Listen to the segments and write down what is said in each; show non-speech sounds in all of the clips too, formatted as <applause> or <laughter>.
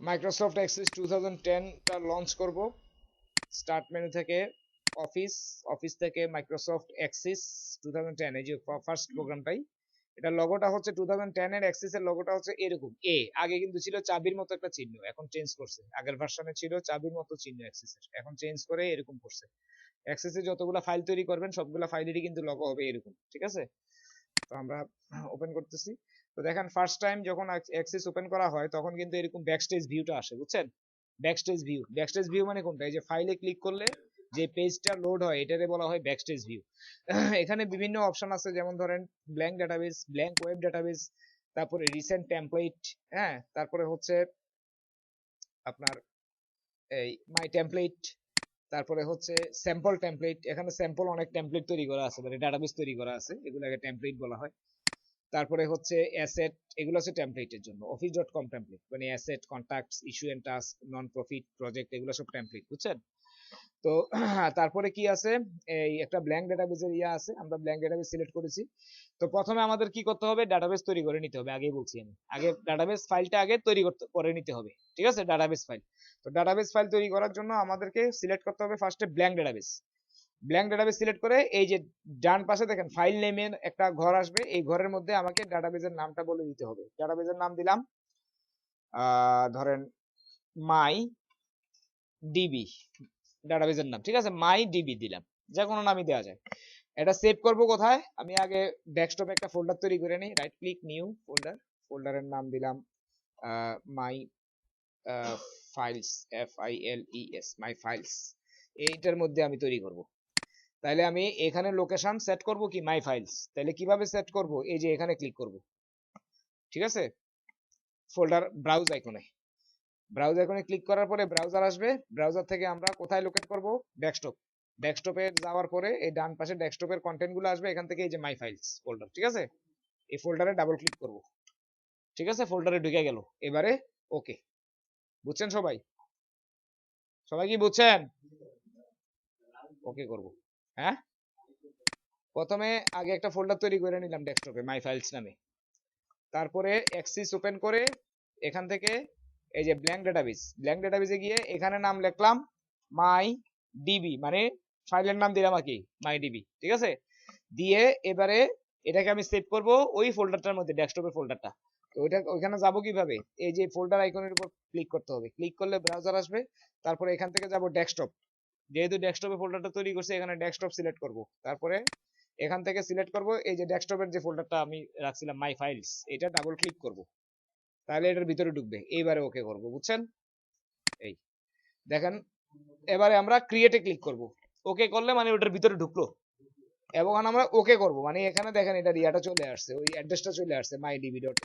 Microsoft Access two টেনটা launch করব। Start menu থেকে অফিস অফিস থেকে মাইক্রোসফট এক্সিস টু এই যে ফার্স্ট প্রোগ্রামটাই এটা লগোটা হচ্ছে টু থাউজেন্ড টেন এর এক্সিস এর লগোটা হচ্ছে এরকম এ আগে কিন্তু ছিল চাবির মতো একটা চিহ্ন এখন চেঞ্জ করছে। আগের ভার্সনে ছিল চাবির মতো চিহ্ন এর এখন চেঞ্জ করে এরকম করছে। এক্সিস এ যতগুলা ফাইল তৈরি করবেন সবগুলা ফাইলেরই কিন্তু লগো হবে এরকম ঠিক আছে? তো আমরা ওপেন করতেছি। তো দেখেন ফার্স্ট টাইম যখন অ্যাক্সেস ওপেন করা হয়, তখন কিন্তু এরকম ব্যাকস্টেজ ভিউটা আসে, বুঝছেন? ব্যাকস্টেজ ভিউ ব্যাকস্টেজ ভিউ মানে কোনটা? এই যে ফাইলে ক্লিক করলে যে পেজটা লোড হয়, এটারে বলা হয় ব্যাকস্টেজ ভিউ <coughs> এখানে বিভিন্ন অপশন আছে, যেমন ধরেন blank database blank web database তারপরে রিসেন্ট টেমপ্লেট হ্যাঁ? তারপরে হচ্ছে আপনার এই মাই টেমপ্লেট তারপরে হচ্ছে স্যাম্পল টেমপ্লেট এখানে স্যাম্পল অনেক টেমপ্লেট তৈরি করা আছে মানে ডাটাবেস তৈরি করা আছে, এগুলোকে টেমপ্লেট বলা হয়। তারপরে হচ্ছে অ্যাসেট এগুলো হচ্ছে টেমপ্লেটের জন্য অফিস ডট কম টেমপ্লেট মানে asset contacts issue and task non profit project এগুলো সব টেমপ্লেট বুঝছেন? তো <clears throat> তারপরে কি আছে? এই একটা ব্ল্যাঙ্ক ডাটাবেসের ইয়া আছে, আমরা ব্ল্যাঙ্ক ডাটাবেস সিলেক্ট করেছি। তো প্রথমে আমাদের কি করতে হবে? ডাটাবেস তৈরি করে নিতে হবে, আগেই বলছি আমি। আগে ডাটাবেস ফাইলটা আগে তৈরি করতে, করে নিতে হবে, ঠিক আছে? ডাটাবেস ফাইল তো ডাটাবেস ফাইল তৈরি করার জন্য আমাদেরকে সিলেক্ট করতে হবে ফার্স্টে blank database blank database select করে এই যে ডান পাশে দেখেন ফাইল নেমের একটা ঘর আসবে, এই ঘরের মধ্যে আমাকে ডাটাবেসের নামটা বলে দিতে হবে। ডাটাবেসের নাম দিলাম ধরেন মাই ডিবি ডাটাবেসের নাম, ঠিক আছে? মাই ডিবি দিলাম যে কোনো নামই দেওয়া যায়। এটা সেভ করব কোথায়? আমি আগে ডেস্কটপে একটা ফোল্ডার তৈরি করে নিই রাইট ক্লিক নিউ ফোল্ডার ফোল্ডারের নাম দিলাম my files F I L E S my files এইটার মধ্যে আমি তৈরি করব। তাহলে আমি এখানে লোকেশন সেট করব কি? মাই ফাইলস তাহলে কীভাবে সেট করব? এই যে এখানে ক্লিক করব। ঠিক আছে? ফোল্ডার ব্রাউজ আইকনে ব্রাউজ আইকনে ক্লিক করার পরে ব্রাউজার আসবে। ব্রাউজার থেকে আমরা কোথায় লোকেট করব? ডেস্কটপ ডেস্কটপে যাওয়ার পরে এই ডান পাশে ডেস্কটপের কন্টেন্টগুলো আসবে। এখান থেকে এই যে মাই ফাইলস ফোল্ডার ঠিক আছে? এই ফোল্ডারে ডাবল ক্লিক করব। ঠিক আছে? ফোল্ডারে ঢুকে গেল। এবারে ওকে বুঝছেন সবাই? সবাই কি বুঝছেন? ওকে করব। হ্যাঁ? প্রথমে আগে একটা ফোল্ডার তৈরি করে নিলাম ডেস্কটপে মাই ফাইলস নামে। তারপরে এক্সিস ওপেন করে এখান থেকে এই যে ব্ল্যাঙ্ক ডাটাবেস ব্ল্যাঙ্ক ডাটাবেসে গিয়ে এখানে নাম লিখলাম মাই ডিবি মানে ফাইলের নাম দিলাম আর কি মাই ডিবি ঠিক আছে? দিয়ে এবারে এটাকে আমি সেভ করব ওই ফোল্ডারটার মধ্যে ডেস্কটপের ফোল্ডারটা তো ওইটা, ওইখানে যাব কীভাবে? এই যে ফোল্ডার আইকনের উপর ক্লিক করতে হবে। ক্লিক করলে ব্রাউজার আসবে, তারপরে এখান থেকে যাব ডেস্কটপ যেহেতু ডেস্কটপে ফোল্ডারটা তৈরি করছে, এখানে ডেস্কটপ সিলেক্ট করব। তারপরে এখান থেকে সিলেক্ট করব, এই যে ডেস্কটপের যে ফোল্ডারটা আমি রাখছিলাম মাই ফাইলস এটা ডাবল ক্লিক করব। তাহলে এটার ভিতরে ঢুকবে, এইবারে ওকে করব, বুঝছেন? এই, দেখেন, এবারে আমরা ক্রিয়েটে ক্লিক করব। ওকে করলে মানে ওটার ভিতরে ঢুকলো। এবং আমরা ওকে করব মানে এখানে দেখেন এটা রিয়াটা চলে আসছে, ওই অ্যাড্রেসটা চলে আসছে মাইডিবি ডট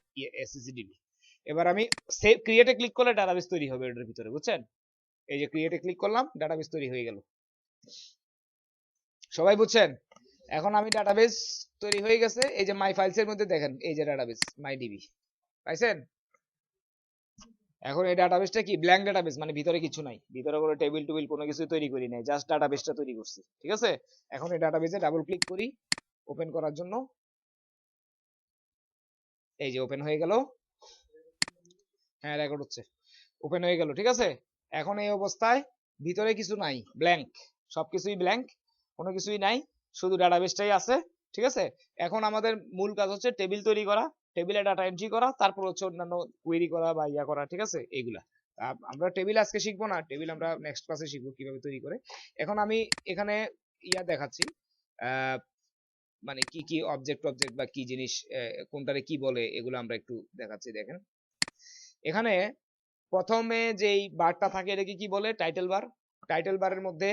এসএসডিবি এবার আমি সেভ ক্রিয়েটে ক্লিক করলে ডাটাবেস তৈরি হবে ওটার ভিতরে, বুঝছেন? এই যে ক্রিয়েটে ক্লিক করলাম ডাটাবেস তৈরি হয়ে গেল। সবাই বুঝছেন? এখন আমি ডাটাবেস তৈরি হয়ে গেছে, এই যে মাই ফাইলস এর মধ্যে দেখেন, এই যে ডাটাবেস মাই ডিবি পাইছেন? এখন এই ডাটাবেসটা কি? ব্ল্যাঙ্ক ডাটাবেস মানে ভিতরে কিছু নাই। ভিতরে কোনো টেবিল টুবিল কোনো কিছু তৈরি করি নাই জাস্ট ডাটাবেসটা তৈরি করছি, ঠিক আছে? এখন এই ডাটাবেসে ডাবল ক্লিক করি ওপেন করার জন্য। এই যে ওপেন হয়ে গেল। হ্যাঁ রেকর্ড হচ্ছে। ওপেন হয়ে গেল, ঠিক আছে? এখন এই অবস্থায় ভিতরে কিছু নাই ব্ল্যাঙ্ক সবকিছুই ব্ল্যাঙ্ক কোনো কিছুই নাই, শুধু ডাটাবেসটাই আছে, ঠিক আছে? এখন আমাদের মূল কাজ হচ্ছে টেবিল তৈরি করা টেবিলে ডাটা এন্ট্রি করা, তারপর হচ্ছে অন্যান্য কোয়েরি করা বা ইয়া করা, ঠিক আছে? এইগুলা। আমরা টেবিল আজকে শিখব না টেবিল আমরা নেক্সট ক্লাসে শিখব কীভাবে তৈরি করে। এখন আমি এখানে ইয়া দেখাচ্ছি মানে কি কি অবজেক্ট অবজেক্ট বা কি জিনিস কোনটারে কি বলে, এগুলো আমরা একটু দেখাচ্ছি, দেখেন। এখানে প্রথমে যেই বারটা থাকে এটাকে কি বলে? টাইটেল বার টাইটেল বারের মধ্যে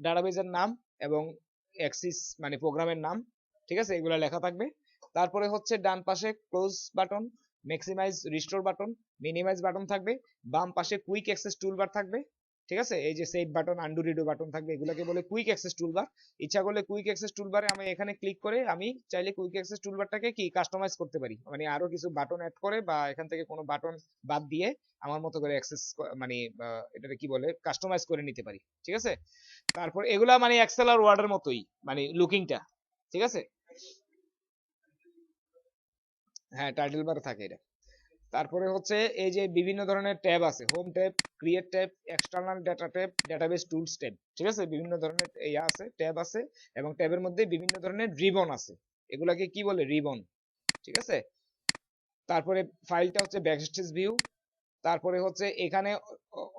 ডাটাবেজের নাম এবং অ্যাক্সিস মানে প্রোগ্রামের নাম, ঠিক আছে? এগুলো লেখা থাকবে। তারপরে হচ্ছে ডান পাশে close button maximise restore button minimise button থাকবে। বাম পাশে কুইক অ্যাক্সেস টুলবার থাকবে। ঠিক আছে? এই যে save button undo redo button থাকবে, এগুলোকে বলে কুইক অ্যাক্সেস টুলবার ইচ্ছা করলে কুইক অ্যাক্সেস টুলবারে আমি এখানে ক্লিক করে আমি চাইলে কুইক অ্যাক্সেস টুলবারটাকে কি কাস্টমাইজ করতে পারি। মানে আরও কিছু বাটন অ্যাড করে বা এখান থেকে কোনো বাটন বাদ দিয়ে আমার মতো করে অ্যাক্সেস মানে এটাকে কি বলে? কাস্টমাইজ করে নিতে পারি। ঠিক আছে? তারপর এগুলা মানে এক্সেল আর ওয়ার্ডের মতোই মানে লুকিংটা ঠিক আছে? হ্যাঁ টাইটেল বার থাকে এটা। তারপরে হচ্ছে এই যে বিভিন্ন ধরনের ট্যাব আছে home tab create tab external data tab database tools tab ঠিক আছে? বিভিন্ন ধরনের ইয়া আছে, ট্যাব আছে এবং ট্যাবের মধ্যে বিভিন্ন ধরনের রিবন আছে। এগুলাকে কি বলে? রিবন ঠিক আছে? তারপরে ফাইলটা হচ্ছে ব্যাকস্টেজ ভিউ তারপরে হচ্ছে এখানে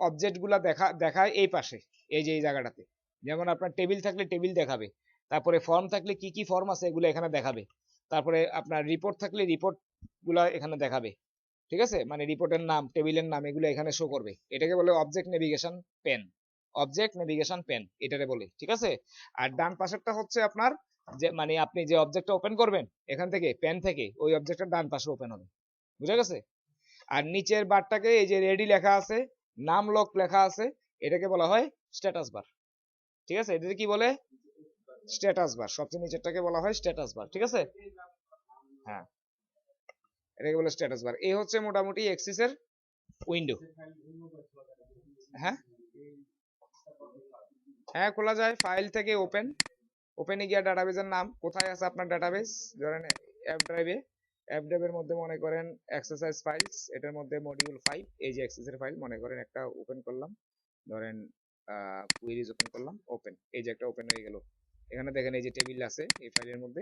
অবজেক্টগুলা দেখা, দেখায় এই পাশে, এই যে এই জায়গাটাতে। যেমন আপনার টেবিল থাকলে টেবিল দেখাবে, তারপরে ফর্ম থাকলে কি কি ফর্ম আছে এগুলো এখানে দেখাবে, তারপরে আপনার রিপোর্ট থাকলে রিপোর্টগুলা এখানে দেখাবে। ঠিক আছে? মানে রিপোর্টের নাম টেবিলের নাম এগুলো এখানে শো করবে। এটাকে বলে object navigation pane object navigation pane এটারে বলে, ঠিক আছে? আর ডান পাশেরটা হচ্ছে আপনার যে মানে আপনি যে অবজেক্টটা ওপেন করবেন, এখান থেকে পেন থেকে, ওই অবজেক্টটা ডান পাশে ওপেন হবে। বুঝা গেছে? আর নিচের বারটাকে এই যে রেডি লেখা আছে, নাম লক লেখা আছে, এটাকে বলা হয় স্ট্যাটাস বার ঠিক আছে? এটাকে কি বলে? স্ট্যাটাস বার সবচেয়ে নিচেরটাকে বলা হয় স্ট্যাটাস বার ঠিক আছে? হ্যাঁ। এটাকে বলে স্ট্যাটাস বার এই হচ্ছে মোটামুটি এক্সিস এর উইন্ডো হ্যাঁ? হ্যাঁ খোলা যায়। ফাইল থেকে ওপেন ওপেনে গিয়ে ডাটাবেসের নাম। কোথায় আছে আপনার ডাটাবেস ধরেন অ্যাপ ড্রাইভে অ্যাপ ড্রাইভের মধ্যে মনে করেন এক্সারসাইজ ফাইলস এটার মধ্যে মডিউল ফাইভ এই যে এক্সেস এর ফাইল মনে করেন একটা ওপেন করলাম। ধরেন কুইরিজ ওপেন করলাম ওপেন এই যে একটা ওপেন হয়ে গেল। এখানে দেখেন এই যে টেবিল আছে, এই ফাইলের মধ্যে।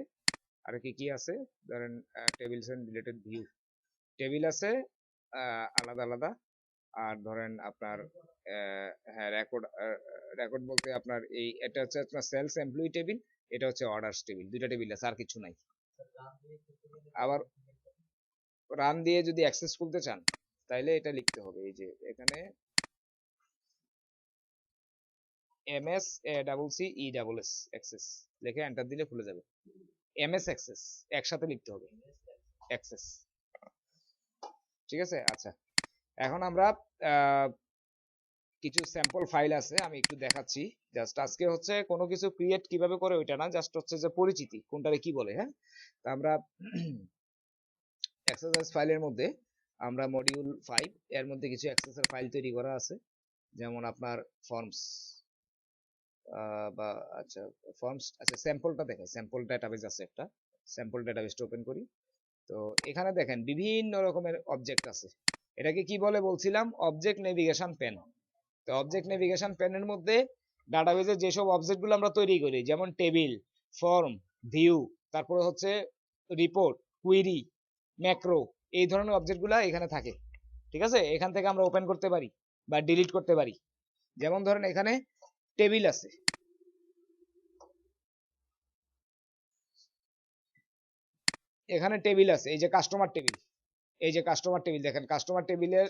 আর কি কি আছে? ধরেন tables and related view table আছে আলাদা আলাদা। আর ধরেন আপনার হ্যাঁ রেকর্ড রেকর্ড বলতে আপনার এই, এটা হচ্ছে আপনার সেলস এমপ্লয়ি টেবিল এটা হচ্ছে অর্ডারস টেবিল দুইটা টেবিল আছে, আর কিছু নাই। আবার রান দিয়ে যদি অ্যাক্সেস খুলতে চান, তাইলে এটা লিখতে হবে। এই যে এখানে M S A double C E double S Access লিখে এন্টার দিলে খুলে যাবে। এম এস অ্যাক্সেস একসাথে লিখতে হবে। অ্যাক্সেস ঠিক আছে? আচ্ছা। এখন আমরা কিছু স্যাম্পল ফাইল আছে, আমি একটু দেখাচ্ছি। জাস্ট আজকে হচ্ছে কোনো কিছু ক্রিয়েট কীভাবে করে ওইটা না জাস্ট হচ্ছে যে পরিচিতি, কোনটারে কি বলে হ্যাঁ? তা আমরা <clears throat> এক্সারসাইজ ফাইলের মধ্যে আমরা মডিউল ফাইভ এর মধ্যে কিছু এক্সারসাইজ ফাইল তৈরি করা আছে। যেমন আপনার ফর্মস বা আচ্ছা ফর্মস আচ্ছা স্যাম্পলটা দেখেন স্যাম্পল ডাটাবেস আছে একটা স্যাম্পল ডাটাবেসটা ওপেন করি। তো এখানে দেখেন বিভিন্ন রকমের অবজেক্ট আছে। এটাকে কি বলে বলছিলাম? অবজেক্ট নেভিগেশন পেন তো অবজেক্ট নেভিগেশন পেনের মধ্যে ডাটাবেজে যেসব অবজেক্টগুলো আমরা তৈরি করি যেমন টেবিল ফর্ম ভিউ তারপরে হচ্ছে রিপোর্ট কুইরি ম্যাক্রো এই ধরনের অবজেক্টগুলা এখানে থাকে। ঠিক আছে? এখান থেকে আমরা ওপেন করতে পারি বা ডিলিট করতে পারি। যেমন ধরেন এখানে টেবিল আছে। এখানে টেবিল আছে, এই যে কাস্টমার টেবিল এই যে কাস্টমার টেবিল দেখেন কাস্টমার টেবিলের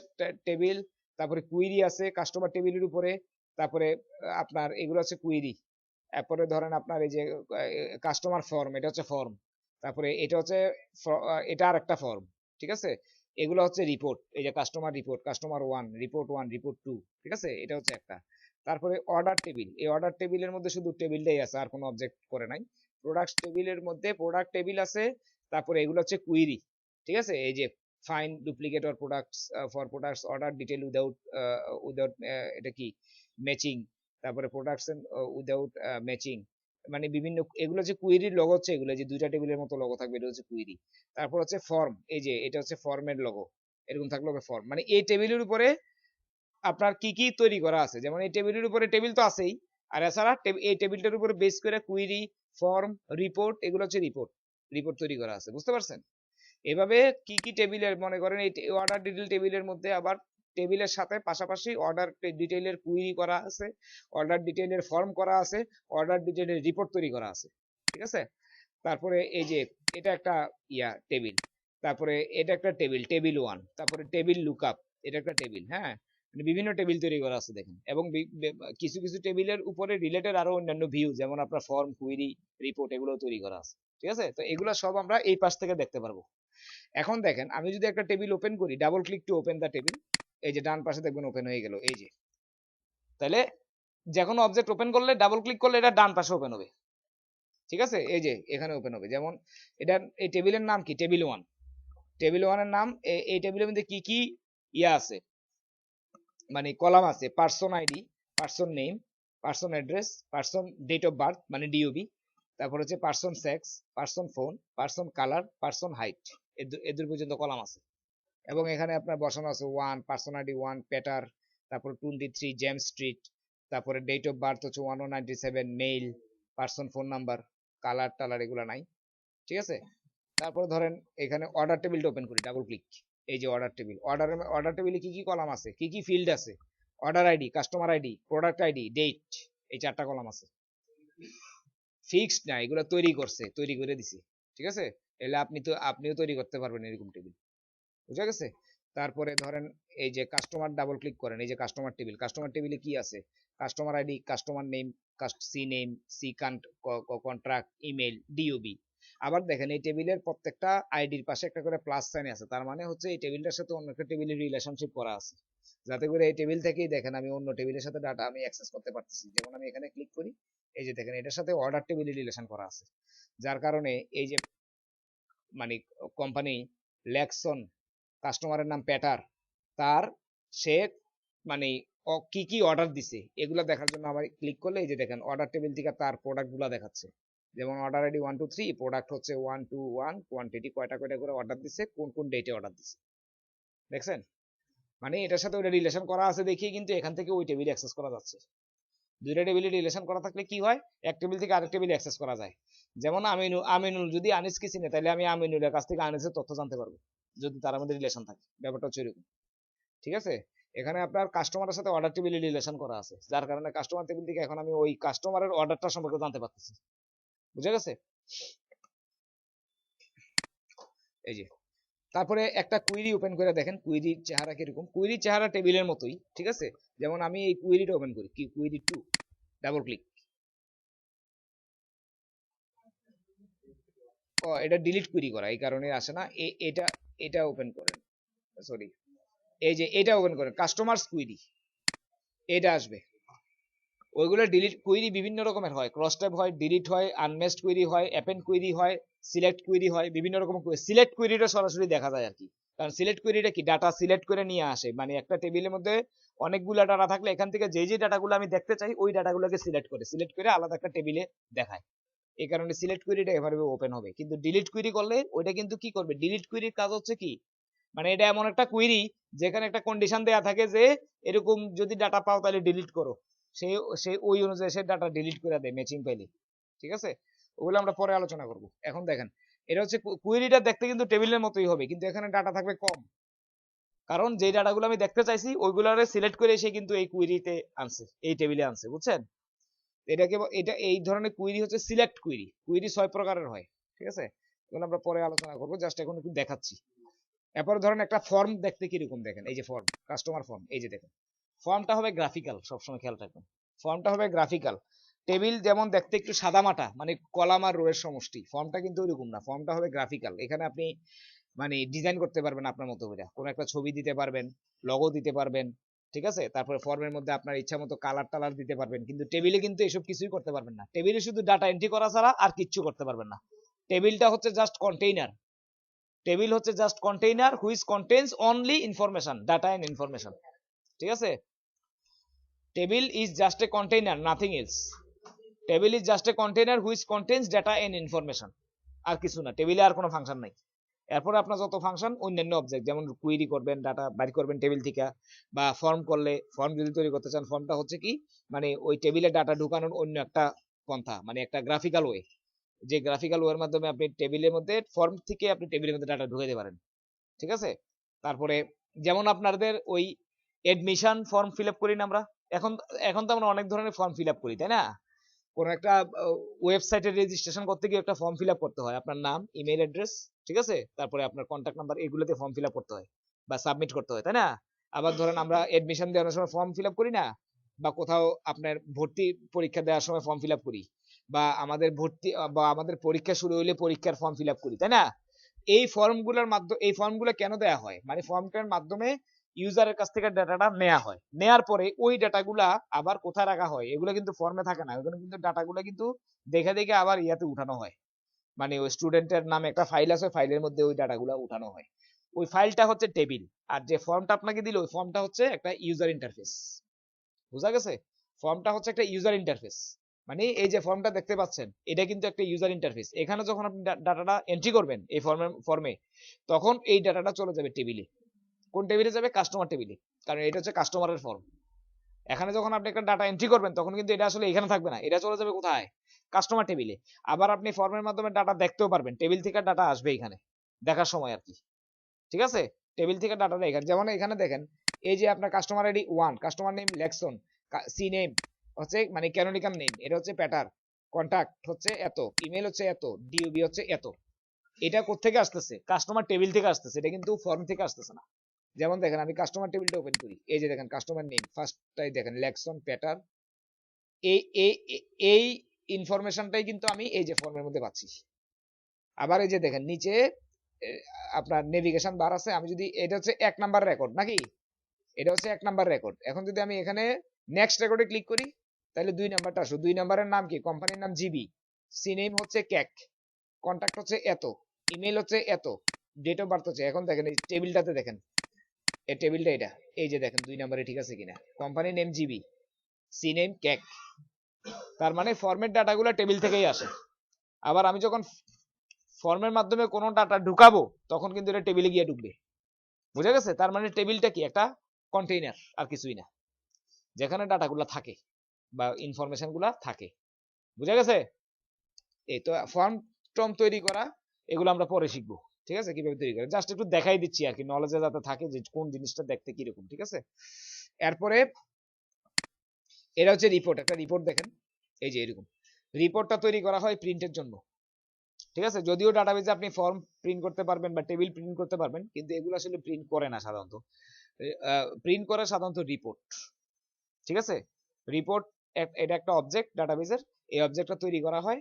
টেবিল তারপরে কুইরি আছে কাস্টমার টেবিলের উপরে, তারপরে আপনার এগুলো হচ্ছে কুইরি তারপরে ধরেন আপনার এই যে কাস্টমার ফর্ম এটা হচ্ছে ফর্ম তারপরে এটা হচ্ছে এটা আর একটা ফর্ম ঠিক আছে? এগুলো হচ্ছে রিপোর্ট এই যে customer report customer one report one report two ঠিক আছে? এটা হচ্ছে একটা। তারপরে অর্ডার টেবিল এই অর্ডার টেবিলের মধ্যে শুধু টেবিলটাই আছে, আর কোনো অবজেক্ট করে নাই। প্রোডাক্ট টেবিলের মধ্যে প্রোডাক্ট টেবিল আছে, তারপরে এগুলো হচ্ছে কুইরি ঠিক আছে? এই যে find duplicate or products for products order detail without without এটা কি? ম্যাচিং তারপরে প্রোডাক্টস উইদাউট ম্যাচিং মানে বিভিন্ন, এগুলো যে কুইরির লগো হচ্ছে এগুলো যে দুইটা টেবিলের মতো লগো থাকবে, এটা হচ্ছে কুইরি তারপর হচ্ছে ফর্ম এই যে এটা হচ্ছে ফর্মের লগো এরকম থাকলে হবে ফর্ম মানে এই টেবিলের উপরে আপনার কি কি তৈরি করা আছে? যেমন এই টেবিলের উপরে টেবিল তো আছেই। আর এছাড়া এই টেবিলটার উপরে বেস করে কুইরি ফর্ম রিপোর্ট এগুলো হচ্ছে রিপোর্ট রিপোর্ট তৈরি করা আছে, বুঝতে পারছেন? এভাবে কি কি টেবিলের, মনে করেন এই অর্ডার ডিটেল টেবিলের মধ্যে আবার টেবিলের সাথে পাশাপাশি অর্ডার ডিটেইলের কুইরি করা আছে অর্ডার ডিটেইলের ফর্ম করা আছে অর্ডার ডিটেইলের রিপোর্ট তৈরি করা আছে, ঠিক আছে? তারপরে এই যে এটা একটা ইয়া টেবিল, তারপরে এটা একটা টেবিল টেবিল ওয়ান, তারপরে টেবিল লুকআপ, এটা একটা টেবিল হ্যাঁ? মানে বিভিন্ন টেবিল তৈরি করা আছে দেখেন। এবং কিছু কিছু টেবিলের উপরে রিলেটেড আরও অন্যান্য ভিউ যেমন আপনার ফর্ম কুইরি রিপোর্ট এগুলো তৈরি করা আছে। ঠিক আছে? তো এগুলো সব আমরা এই পাশ থেকে দেখতে পারব। এখন দেখেন, আমি যদি একটা টেবিল ওপেন করি double click to open the table এই যে ডান পাশে দেখবেন ওপেন হয়ে গেল, এই যে। তাহলে যে কোনো অবজেক্ট ওপেন করলে ডাবল ক্লিক করলে এটা ডান পাশে ওপেন হবে। ঠিক আছে? এই যে, এখানে ওপেন হবে। যেমন এটা, এই টেবিলের নাম কি? টেবিল ওয়ান টেবিল ওয়ানের নাম এই টেবিলের মধ্যে কি কি ইয়া আছে? মানে কলাম আছে person ID person name person address person date of birth মানে ডিওবি তারপর হচ্ছে person sex person phone person colour person height এদের পর্যন্ত কলাম আছে। এবং এখানে আপনার বসানো আছে one person ID one Peter তারপর টোয়েন্টি থ্রি জেম স্ট্রিট তারপরে ডেট অফ বার্থ হচ্ছে one ninety seven male person phone number colour টালার এগুলো নাই, ঠিক আছে? তারপর ধরেন এখানে অর্ডার টেবিলটা ওপেন করি ডাবল ক্লিক এই যে অর্ডার টেবিল অর্ডার অর্ডার টেবিলে কি কি কলাম আছে? কি কি ফিল্ড আছে? Order ID customer ID product ID date এই চারটা কলাম আছে। ফিক্সড না, এগুলো তৈরি করছে, তৈরি করে দিছি, ঠিক আছে? এলে আপনি তো, আপনিও তৈরি করতে পারবেন এরকম টেবিল বুঝা গেছে? তারপরে ধরেন এই যে কাস্টমার ডাবল ক্লিক করেন, এই যে কাস্টমার টেবিল কাস্টমার টেবিলে কি আছে? Customer ID customer name C name C contract email DOB আবার দেখেন এই টেবিলের প্রত্যেকটা আইডির পাশে একটা করে প্লাস সাইন আছে। তার মানে হচ্ছে এই টেবিলটার সাথে অন্য একটা টেবিলের রিলেশনশিপ করা আছে। যাতে করে এই টেবিল থেকেই দেখেন আমি অন্য টেবিলের সাথে ডাটা আমি অ্যাক্সেস করতে পারতেছি। যেমন আমি এখানে ক্লিক করি, এই যে দেখেন এটার সাথে অর্ডার টেবিলের রিলেশন করা আছে। যার কারণে এই যে মানে কোম্পানি লেক্সন কাস্টমারের নাম প্যাটার তার সে মানে কি কি অর্ডার দিছে, এগুলা দেখার জন্য আবার ক্লিক করলে এই যে দেখেন অর্ডার টেবিল থেকে তার প্রোডাক্টগুলা দেখাচ্ছে। যেমন order ID one two three product হচ্ছে ওয়ান টু ওয়ান কোয়ান্টিটি কয়টা কয়টা করে অর্ডার দিছে, কোন কোন ডেটে অর্ডার দিছে। দেখছেন? মানে এটার সাথে ওটা রিলেশন করা আছে দেখিয়ে কিন্তু এখান থেকে ওই টেবিল অ্যাক্সেস করা যাচ্ছে। দুইটা টেবিলে রিলেশন করা থাকলে কি হয়? এক টেবিল থেকে আরেক টেবিল অ্যাক্সেস করা যায়। যেমন আমিনুল আমিনুল, যদি আনিসকে চিনে, তাহলে আমি আমিনুলের কাছ থেকে আনিসের তথ্য জানতে পারব, যদি তার মধ্যে রিলেশন থাকে। ব্যাপারটা হচ্ছে এরকম। ঠিক আছে? এখানে আপনার কাস্টমারের সাথে অর্ডার টেবিলে রিলেশন করা আছে, যার কারণে কাস্টমার টেবিল থেকে এখন আমি ওই কাস্টমারের অর্ডারটা সম্পর্কে জানতে পারতেছি। বুঝে গেছে? এই যে, তারপরে একটা কুইরি ওপেন করে দেখেন কুইরির চেহারা কীরকম? কুইরির চেহারা টেবিলের মতোই, ঠিক আছে? যেমন আমি এই কুইরিটা ওপেন করি, কি কুইরি টু ডাবল ক্লিক ও, এটা ডিলিট কুইরি করা, এই কারণে আসে না এটা এটা ওপেন করেন সরি এই যে, এটা ওপেন করেন কাস্টমার্স কুইরি এটা আসবে। ওইগুলো ডিলিট কুইরি বিভিন্ন রকমের হয়। ক্রস ট্যাব হয় ডিলিট হয় আনমেস্ট কুইরি হয় অ্যাপেন্ড কুইরি হয় সিলেক্ট কুইরি হয়, বিভিন্ন রকম সিলেক্ট কুইরিটা সরাসরি দেখা যায় আর কি কারণ সিলেক্ট কুইরিটা কি? ডাটা সিলেক্ট করে নিয়ে আসে। মানে একটা টেবিলের মধ্যে অনেকগুলো ডাটা থাকলে এখান থেকে যে যে ডাটাগুলো আমি দেখতে চাই, ওই ডাটাগুলোকে সিলেক্ট করে। সিলেক্ট করে আলাদা একটা টেবিলে দেখায়। এই কারণে সিলেক্ট কুইরিটা এভাবে ওপেন হবে। কিন্তু ডিলিট কুইরি করলে ওইটা কিন্তু কি করবে? ডিলিট কুইরির কাজ হচ্ছে কি? মানে এটা এমন একটা কুইরি যেখানে একটা কন্ডিশন দেয়া থাকে যে এরকম যদি ডাটা পাও তাহলে ডিলিট করো। সে সে ওই অনুযায়ী সে ডাটা ডিলিট করে দেয় ম্যাচিং পাইলে ঠিক আছে? ওগুলো আমরা পরে আলোচনা করব। এখন দেখেন, এটা হচ্ছে কুইরিটা দেখতে কিন্তু টেবিলের মতোই হবে, কিন্তু এখানে ডাটা থাকবে কম। কারণ যে ডাটাগুলো আমি দেখতে চাইছি, ওইগুলোরে সিলেক্ট করে সে কিন্তু এই কুইরিতে আনছে, এই টেবিলে আনছে, বুঝছেন? এটাকে এটা এই ধরনের কুইরি হচ্ছে সিলেক্ট কুইরি কুইরি ছয় প্রকারের হয়, ঠিক আছে? এগুলো আমরা পরে আলোচনা করব জাস্ট এখন একটু দেখাচ্ছি। এরপর ধরেন একটা ফর্ম দেখতে কীরকম দেখেন, এই যে ফর্ম কাস্টমার ফর্ম এই যে দেখেন। ফর্মটা হবে গ্রাফিক্যাল সবসময় খেয়াল রাখবেন। ফর্মটা হবে গ্রাফিক্যাল টেবিল যেমন দেখতে একটু সাদামাটা মানে কলাম আর রোয়ের সমষ্টি ফর্মটা কিন্তু ওইরকম না। ফর্মটা হবে গ্রাফিক্যাল এখানে আপনি মানে ডিজাইন করতে পারবেন আপনার মতো করে। কোনো একটা ছবি দিতে পারবেন লগো দিতে পারবেন, ঠিক আছে? তারপরে ফর্মের মধ্যে আপনার ইচ্ছা মতো কালার টালার দিতে পারবেন। কিন্তু টেবিলে কিন্তু এসব কিছুই করতে পারবেন না। টেবিলে শুধু ডাটা এন্ট্রি করা ছাড়া আর কিচ্ছু করতে পারবেন না। টেবিলটা হচ্ছে জাস্ট কন্টেইনার টেবিল হচ্ছে just container which contains only information data and information ঠিক আছে? Table is just a container nothing else table is just a container which contains data and information আর কিছু না টেবিলে আর কোনো ফাংশন নাই। এরপরে আপনার যত ফাংশন অন্যান্য অবজেক্ট যেমন কুইরি করবেন ডাটা বাইর করবেন টেবিল থেকে, বা ফর্ম করলে ফর্ম যদি তৈরি করতে চান ফর্মটা হচ্ছে কি মানে ওই টেবিলে ডাটা ঢুকানোর অন্য একটা পন্থা মানে একটা গ্রাফিক্যাল ওয়ে যে গ্রাফিক্যাল ওয়ের মাধ্যমে আপনি টেবিলের মধ্যে ফর্ম থেকে আপনি টেবিলের মধ্যে ডাটা ঢুকাইতে পারেন। ঠিক আছে? তারপরে, যেমন আপনাদের ওই এডমিশন ফর্ম ফিল আপ করি না আমরা এখন এখন তো আমরা অনেক ধরনের ফর্ম ফিল আপ করি, তাই না? কোন একটা ওয়েবসাইটে রেজিস্ট্রেশন করতে গিয়ে একটা ফর্ম ফিল আপ করতে হয়। আপনার নাম ইমেল অ্যাড্রেস ঠিক আছে? তারপরে আপনার কন্ট্যাক্ট নাম্বার এগুলোতে ফর্ম ফিল আপ করতে হয় বা সাবমিট করতে হয়, তাই না? আবার ধরেন আমরা এডমিশন দেওয়ার সময় ফর্ম ফিল আপ করি না, বা কোথাও আপনার ভর্তি পরীক্ষা দেওয়ার সময় ফর্ম ফিল আপ করি, বা আমাদের ভর্তি, বা আমাদের পরীক্ষা শুরু হলে পরীক্ষার ফর্ম ফিল আপ করি, তাই না? এই ফর্মগুলোর মাধ্যমে, এই ফর্মগুলো কেন দেয়া হয়? মানে ফর্মটার মাধ্যমে ইউজারের কাছ থেকে ডাটাটা নেওয়া হয়। নেয়ার পরে ওই ডাটাগুলা আবার কোথায় রাখা হয়, এগুলো কিন্তু ফর্মে থাকে না। ওখানে কিন্তু ডাটাগুলো কিন্তু দেখে দেখে আবার ইয়াতে উঠানো হয়। মানে ওই স্টুডেন্টের নামে একটা ফাইল আছে ফাইলের মধ্যে ওই ডাটাগুলো উঠানো হয়। ওই ফাইলটা হচ্ছে টেবিল আর যে ফর্মটা আপনাকে দিল, ওই ফর্মটা হচ্ছে একটা ইউজার ইন্টারফেস বোঝা গেছে? ফর্মটা হচ্ছে একটা ইউজার ইন্টারফেস মানে এই যে ফর্মটা দেখতে পাচ্ছেন, এটা কিন্তু একটা ইউজার ইন্টারফেস এখানে যখন আপনি ডাটাটা এন্ট্রি করবেন এই ফর্মের ফর্মে তখন এই ডাটাটা চলে যাবে টেবিলে কোন টেবিলে যাবে? কাস্টমার টেবিলে কারণ এটা হচ্ছে কাস্টমারের ফর্ম এখানে যখন আপনি একটা ডাটা এন্ট্রি করবেন, তখন কিন্তু এটা আসলে এখানে থাকবে না। এটা চলে যাবে কোথায়? কাস্টমার টেবিলে আবার আপনি ফর্মের মাধ্যমে ডাটা দেখতেও পারবেন। টেবিল থেকে ডাটা আসবে এখানে। দেখার সময় আর কি। ঠিক আছে? টেবিল থেকে ডাটাটা এখানে। যেমন এখানে দেখেন, এই যে আপনার customer ID one customer name Lexon C name হচ্ছে মানে ক্যানোনিকাল নেম এটা হচ্ছে প্যাটার কন্টাক্ট হচ্ছে এত। ইমেল হচ্ছে এত। ডিওবি হচ্ছে এত। এটা কোত্থেকে আসতেছে? কাস্টমার টেবিল থেকে আসতেছে। এটা কিন্তু ফর্ম থেকে আসতেছে না। যেমন দেখেন আমি কাস্টমার টেবিলটা ওপেন করি। এই যে দেখেন কাস্টমার নেম ফার্স্টটাই দেখেন লেক্সন প্যাটার এই এই, এই- এই ইনফরমেশনটাই কিন্তু আমি এই যে ফর্মের মধ্যে পাচ্ছি। আবার এই যে দেখেন নিচে আপনার নেভিগেশন বার আছে, আমি যদি, এটা হচ্ছে এক নাম্বার রেকর্ড নাকি? এটা হচ্ছে এক নাম্বার রেকর্ড এখন যদি আমি এখানে নেক্সট রেকর্ডে ক্লিক করি, তাহলে দুই নাম্বারটা আসো দুই নাম্বারের নাম কি? কোম্পানির নাম জিবি সি নেম হচ্ছে ক্যাক কন্ট্যাক্ট হচ্ছে এত। ইমেল হচ্ছে এত। ডেট অফ বার্থ হচ্ছে। এখন দেখেন এই টেবিলটাতে দেখেন। এই টেবিলটা এটা। এই যে দেখেন, দুই নাম্বারে ঠিক আছে কিনা? কোম্পানির নেম জিবি সি নেম ক্যাক তার মানে ফর্মেট ডাটাগুলো টেবিল থেকেই আসে। আবার আমি যখন ফর্মের মাধ্যমে কোনো ডাটা ঢুকাবো, তখন কিন্তু এটা টেবিলে গিয়ে ঢুকবে। বুঝা গেছে? তার মানে টেবিলটা কি? একটা কন্টেইনার আর কিছুই না। যেখানে ডাটাগুলো থাকে বা ইনফরমেশনগুলা থাকে। বুঝা গেছে? এই তো ফর্ম টর্ম তৈরি করা, এগুলো আমরা পরে শিখব। ঠিক আছে? কীভাবে তৈরি করে? জাস্ট একটু দেখাই দিচ্ছি আর কি। নলেজে যাতে থাকে যে কোন জিনিসটা দেখতে কীরকম, ঠিক আছে? এরপরে এটা হচ্ছে রিপোর্ট একটা রিপোর্ট দেখেন। এই যে এরকম। রিপোর্টটা তৈরি করা হয় প্রিন্টের জন্য। ঠিক আছে? যদিও ডাটাবেজে আপনি ফর্ম প্রিন্ট করতে পারবেন বা টেবিল প্রিন্ট করতে পারবেন, কিন্তু এগুলো আসলে প্রিন্ট করে না সাধারণত। প্রিন্ট করে সাধারণত রিপোর্ট ঠিক আছে? রিপোর্ট এটা একটা অবজেক্ট ডাটাবেজের এই অবজেক্টটা তৈরি করা হয়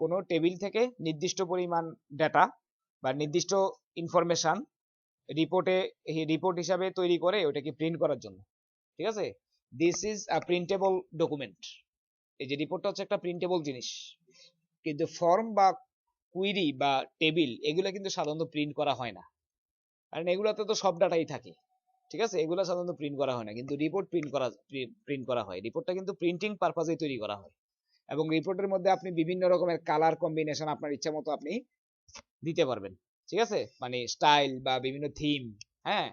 কোনো টেবিল থেকে নির্দিষ্ট পরিমাণ ডেটা বা নির্দিষ্ট ইনফরমেশন রিপোর্টে রিপোর্ট হিসাবে তৈরি করে ওটাকে প্রিন্ট করার জন্য। ঠিক আছে? This is a printable document এই যে রিপোর্টটা হচ্ছে একটা প্রিন্টেবল জিনিস। কিন্তু ফর্ম বা কুইরি বা টেবিল এগুলো কিন্তু সাধারণত প্রিন্ট করা হয় না। কারণ এগুলোতে তো সব ডাটাই থাকে। ঠিক আছে? এগুলো সাধারণত প্রিন্ট করা হয় না। কিন্তু রিপোর্ট প্রিন্ট করা প্রিন্ট করা হয়। রিপোর্টটা কিন্তু প্রিন্টিং পারপাজে তৈরি করা হয়। এবং রিপোর্টের মধ্যে আপনি বিভিন্ন রকমের কালার কম্বিনেশন আপনার ইচ্ছা মতো আপনি দিতে পারবেন। ঠিক আছে? মানে স্টাইল বা বিভিন্ন থিম হ্যাঁ?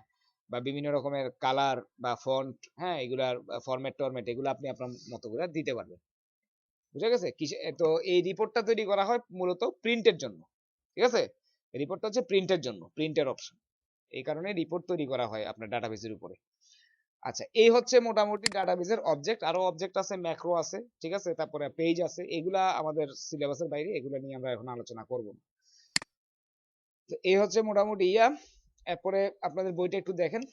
বা বিভিন্ন রকমের কালার বা ফন্ট হ্যাঁ? এগুলার ফরম্যাট টরম্যাট এগুলো আপনি আপনার মতো করে দিতে পারবেন। বুঝা গেছে? তো এই রিপোর্টটা তৈরি করা হয় মূলত প্রিন্টের জন্য। ঠিক আছে? রিপোর্টটা হচ্ছে প্রিন্টের জন্য প্রিন্টের অপশন এই কারণে রিপোর্ট তৈরি করা হয় আপনার ডাটাবেসের উপরে। আচ্ছা এই হচ্ছে মোটামুটি ডাটাবেসের অবজেক্ট আরও অবজেক্ট আছে ম্যাক্রো আছে, ঠিক আছে? তারপরে পেজ আছে। এগুলা আমাদের সিলেবাসের বাইরে, এগুলা নিয়ে আমরা এখন আলোচনা করব না। এই হচ্ছে মোটামুটি ইয়া। এরপরে আপনাদের বইটা একটু দেখেন।